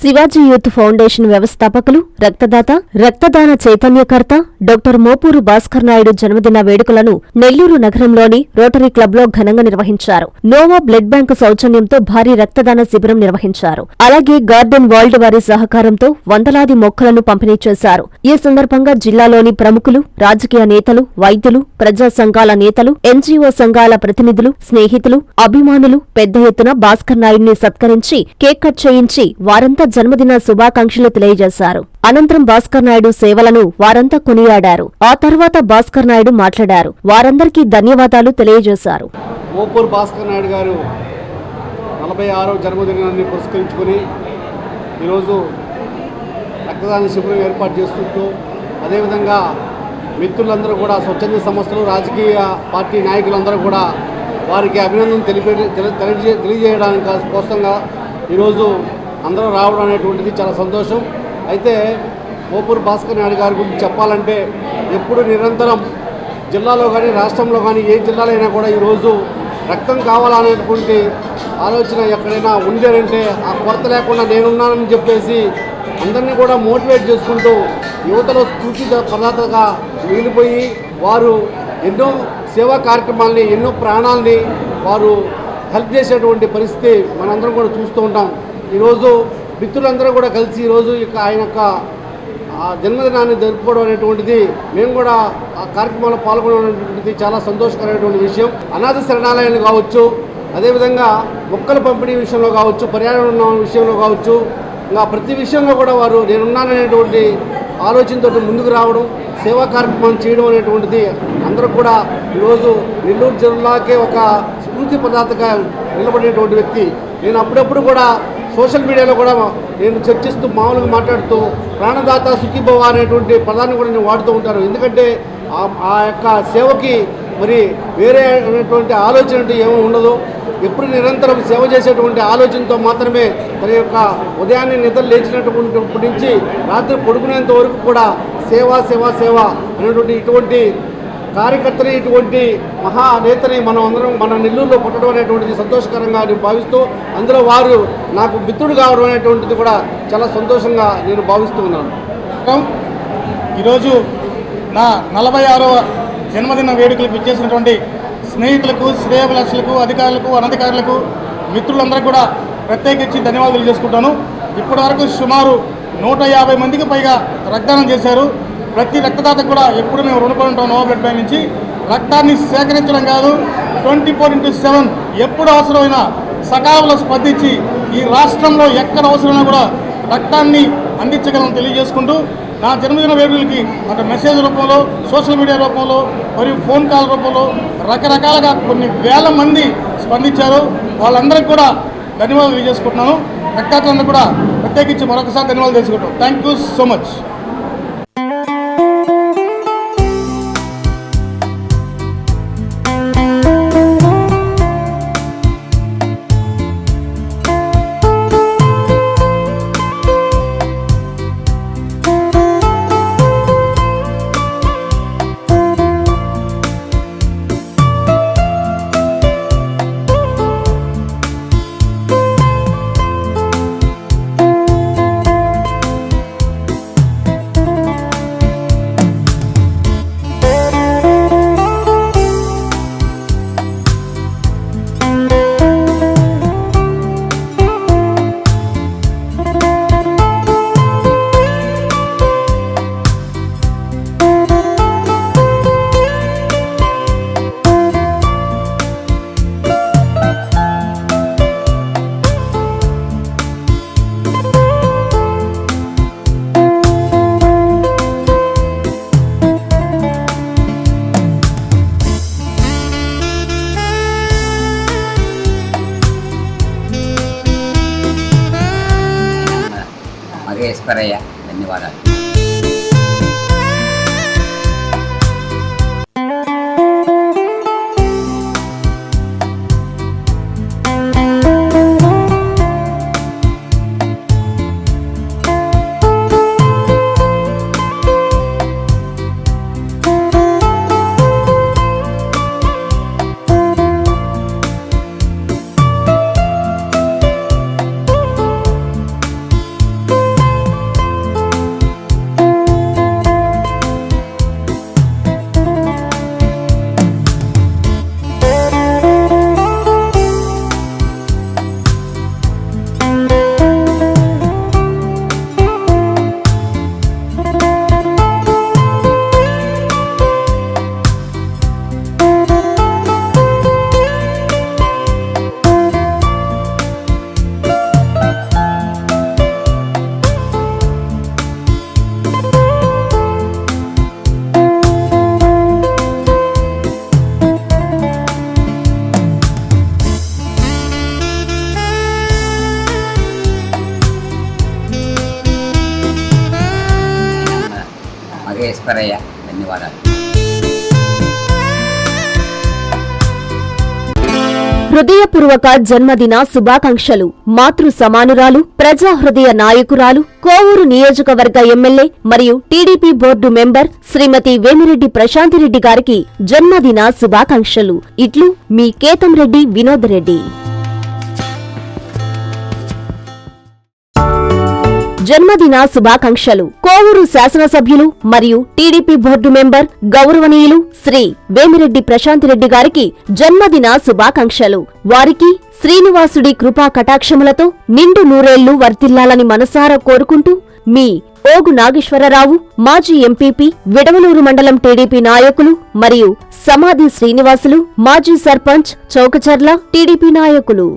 Shivaji youth foundation వ్యవస్థాపకులు రక్తదాత రక్తదాన చైతన్యకర్త డాక్టర్ మోపూరు భాస్కర్ నాయుడు జన్మదిన వేడుకలను నెల్లూరు నగరంలోని రోటరీ క్లబ్లో ఘనంగా నిర్వహించారు. నోవా బ్లడ్ బ్యాంకు సౌజన్యంతో భారీ రక్తదాన శిబిరం నిర్వహించారు. అలాగే గార్డెన్ వరల్డ్ వారి సహకారంతో వందలాది మొక్కలను పంపిణీ చేశారు. ఈ సందర్భంగా జిల్లాలోని ప్రముఖులు రాజకీయ నేతలు వైద్యులు ప్రజా సంఘాల నేతలు ఎన్జీఓ సంఘాల ప్రతినిధులు స్నేహితులు అభిమానులు పెద్ద ఎత్తున భాస్కర్ నాయుడిని సత్కరించి కేక్ కట్ చేయించి వారంతా జన్మదిన శుభాకాంక్షలు తెలియజేశారు. అనంతరం భాస్కర్ నాయుడు సేవలను వారంతా కొనియాడారు. ఆ తర్వాత భాస్కర్ నాయుడు మాట్లాడారు. వారందరికీ ధన్యవాదాలు తెలియజేశారు. మోపూర్ భాస్కర్ నాయుడు గారు నలభై ఆరో జన్మదినాన్ని పురస్కరించుకొని ఈరోజు రక్తదాన శిబిరం ఏర్పాటు చేస్తుంటూ అదేవిధంగా మిత్రులందరూ కూడా స్వచ్ఛంద సంస్థలు రాజకీయ పార్టీ నాయకులందరూ కూడా వారికి అభినందన తెలిపే తెలియజే తెలియజేయడానికి కోసంగా ఈరోజు అందరూ రావడం అనేటువంటిది చాలా సంతోషం. అయితే మోపూర్ భాస్కర్ నాయుడు గారి గురించి చెప్పాలంటే ఎప్పుడు నిరంతరం జిల్లాలో కానీ రాష్ట్రంలో కానీ ఏ జిల్లాలో అయినా కూడా ఈరోజు రక్తం కావాలనేటువంటి ఆలోచన ఎక్కడైనా ఉండేనంటే ఆ కొరత లేకుండా నేనున్నానని చెప్పేసి అందరినీ కూడా మోటివేట్ చేసుకుంటూ యువతలో స్ఫూర్తి ప్రదాతగా మిగిలిపోయి వారు ఎన్నో సేవా కార్యక్రమాల్ని ఎన్నో ప్రాణాలని వారు హెల్ప్ చేసేటువంటి పరిస్థితి మనందరం కూడా చూస్తూ ఉంటాం. ఈరోజు మిత్రులందరూ కూడా కలిసి ఈరోజు ఇక ఆయన యొక్క జన్మదినాన్ని జరుపుకోవడం అనేటువంటిది మేము కూడా ఆ కార్యక్రమంలో పాల్గొనడం చాలా సంతోషకరమైనటువంటి విషయం. అనాథ శరణాలయాలు కావచ్చు అదేవిధంగా మొక్కల పంపిణీ విషయంలో కావచ్చు పర్యావరణ విషయంలో కావచ్చు ఇంకా ప్రతి విషయంలో కూడా వారు నేనున్నాననేటువంటి ఆలోచనతో ముందుకు రావడం సేవా కార్యక్రమం చేయడం అనేటువంటిది అందరూ కూడా ఈరోజు నెల్లూరు జిల్లాకే ఒక స్ఫూర్తి పదార్థగా నిలబడేటువంటి వ్యక్తి. నేను అప్పుడప్పుడు కూడా సోషల్ మీడియాలో కూడా నేను చర్చిస్తూ మామూలుగా మాట్లాడుతూ ప్రాణదాత సుఖీభవ అనేటువంటి పదాన్ని కూడా నేను వాడుతూ ఉంటాను. ఎందుకంటే ఆ- ఆ యొక్క సేవకి మరి వేరే అనేటువంటి ఆలోచన ఏమీ ఉండదు. ఎప్పుడు నిరంతరం సేవ చేసేటువంటి ఆలోచనతో మాత్రమే తన యొక్క ఉదయాన్నే నిద్ర లేచినటువంటి నుంచి రాత్రి పడుకునేంత వరకు కూడా సేవ సేవ సేవ అనేటువంటి ఇటువంటి కార్యకర్తని ఇటువంటి మహా నేతని మనం అందరం మన నెల్లూరులో పుట్టడం అనేటువంటిది సంతోషకరంగా నేను భావిస్తూ అందులో వారు నాకు మిత్రుడు కావడం అనేటువంటిది కూడా చాలా సంతోషంగా నేను భావిస్తూ ఉన్నాను. ఈరోజు నా నలభై ఆరవ జన్మదిన వేడుకలకు ఇచ్చేసినటువంటి స్నేహితులకు శ్రేయభిలాషులకు అధికారులకు అనధికారులకు మిత్రులందరికీ కూడా ప్రత్యేకించి ధన్యవాదాలు చేసుకుంటాను ఇప్పటివరకు సుమారు నూట యాభై మందికి పైగా రక్తదానం చేశారు. ప్రతి రక్తదాతకు కూడా ఎప్పుడు మేము రుణపడి ఉంటాం నోవా బ్యాంక్ నుంచి. రక్తాన్ని సేకరించడం కాదు ట్వంటీ ఫోర్ ఇంటూ సెవెన్ ఎప్పుడు అవసరమైన సకాలంలో స్పందించి ఈ రాష్ట్రంలో ఎక్కడ అవసరమైనా కూడా రక్తాన్ని అందించగలం తెలియజేసుకుంటూ నా జన్మదిన వేడుకలకి అంటే మెసేజ్ రూపంలో సోషల్ మీడియా రూపంలో మరియు ఫోన్ కాల్ రూపంలో రకరకాలుగా కొన్ని వేల మంది స్పందించారు. వాళ్ళందరికీ కూడా ధన్యవాదాలు తెలియజేసుకుంటున్నాను. రక్తాతులందరూ కూడా ప్రత్యేకించి మరొకసారి ధన్యవాదాలు తెలుసుకుంటాం thank you so much Eswaraiah ధన్యవాదాలు. ఈశ్వరయ్య ధన్యవాదాలు. హృదయపూర్వక జన్మదిన శుభాకాంక్షలు. మాతృ సమానురాలు ప్రజా హృదయ నాయకురాలు కోవూరు నియోజకవర్గ ఎమ్మెల్యే మరియు TDP board member Srimathi Vemireddy Prasanthi Reddy గారికి జన్మదిన శుభాకాంక్షలు. ఇట్లు మీ కేతంరెడ్డి వినోద్ రెడ్డి జన్మదిన శుభాకాంక్షలు. కోవూరు శాసనసభ్యులు మరియు టీడీపీ బోర్డు మెంబర్ గౌరవనీయులు శ్రీ వేమిరెడ్డి ప్రశాంతిరెడ్డి గారికి జన్మదిన శుభాకాంక్షలు. వారికి శ్రీనివాసుడి కృపా కటాక్షములతో నిండు నూరేళ్ళు వర్తిల్లాలని మనసారా కోరుకుంటూ మీ ఓగు నాగేశ్వరరావు మాజీ ఎంపీపీ విడవలూరు మండలం టీడీపీ నాయకులు మరియు సమాధి శ్రీనివాసులు మాజీ సర్పంచ్ చౌకచర్ల టీడీపీ నాయకులు.